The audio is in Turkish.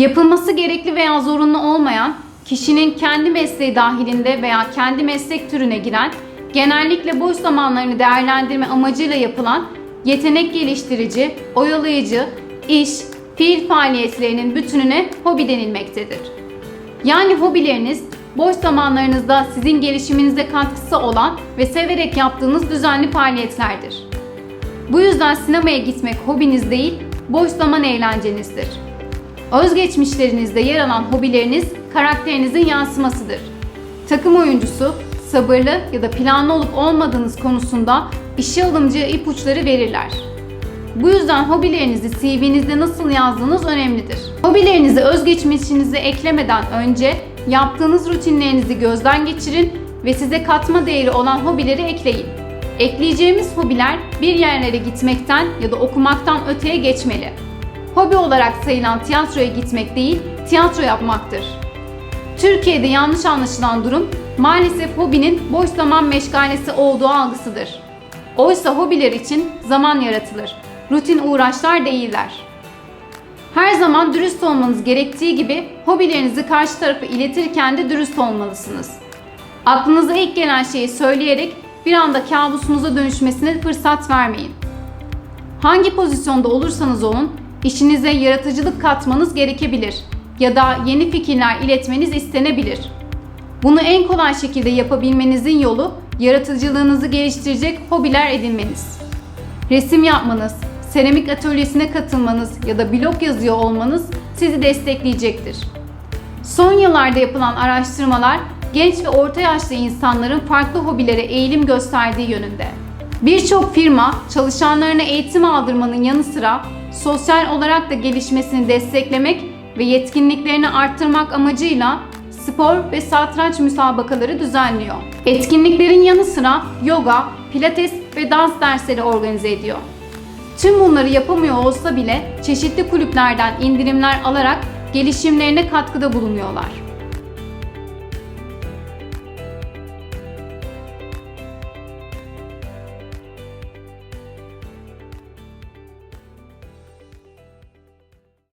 Yapılması gerekli veya zorunlu olmayan, kişinin kendi mesleği dahilinde veya kendi meslek türüne giren, genellikle boş zamanlarını değerlendirme amacıyla yapılan yetenek geliştirici, oyalayıcı, iş, fiil faaliyetlerinin bütününe hobi denilmektedir. Yani hobileriniz boş zamanlarınızda sizin gelişiminize katkısı olan ve severek yaptığınız düzenli faaliyetlerdir. Bu yüzden sinemaya gitmek hobiniz değil, boş zaman eğlencenizdir. Özgeçmişlerinizde yer alan hobileriniz karakterinizin yansımasıdır. Takım oyuncusu, sabırlı ya da planlı olup olmadığınız konusunda işe alımcı ipuçları verirler. Bu yüzden hobilerinizi CV'nizde nasıl yazdığınız önemlidir. Hobilerinizi özgeçmişinize eklemeden önce yaptığınız rutinlerinizi gözden geçirin ve size katma değeri olan hobileri ekleyin. Ekleyeceğimiz hobiler bir yerlere gitmekten ya da okumaktan öteye geçmeli. Hobi olarak sayılan tiyatroya gitmek değil, tiyatro yapmaktır. Türkiye'de yanlış anlaşılan durum maalesef hobinin boş zaman meşgalesi olduğu algısıdır. Oysa hobiler için zaman yaratılır. Rutin uğraşlar değiller. Her zaman dürüst olmanız gerektiği gibi hobilerinizi karşı tarafa iletirken de dürüst olmalısınız. Aklınıza ilk gelen şeyi söyleyerek bir anda kabusunuza dönüşmesine fırsat vermeyin. Hangi pozisyonda olursanız olun, işinize yaratıcılık katmanız gerekebilir ya da yeni fikirler iletmeniz istenebilir. Bunu en kolay şekilde yapabilmenizin yolu yaratıcılığınızı geliştirecek hobiler edinmeniz. Resim yapmanız, seramik atölyesine katılmanız ya da blog yazıyor olmanız sizi destekleyecektir. Son yıllarda yapılan araştırmalar genç ve orta yaşlı insanların farklı hobilere eğilim gösterdiği yönünde. Birçok firma çalışanlarına eğitim aldırmanın yanı sıra sosyal olarak da gelişmesini desteklemek ve yetkinliklerini arttırmak amacıyla spor ve satranç müsabakaları düzenliyor. Etkinliklerin yanı sıra yoga, pilates ve dans dersleri organize ediyor. Tüm bunları yapamıyor olsa bile çeşitli kulüplerden indirimler alarak gelişimlerine katkıda bulunuyorlar.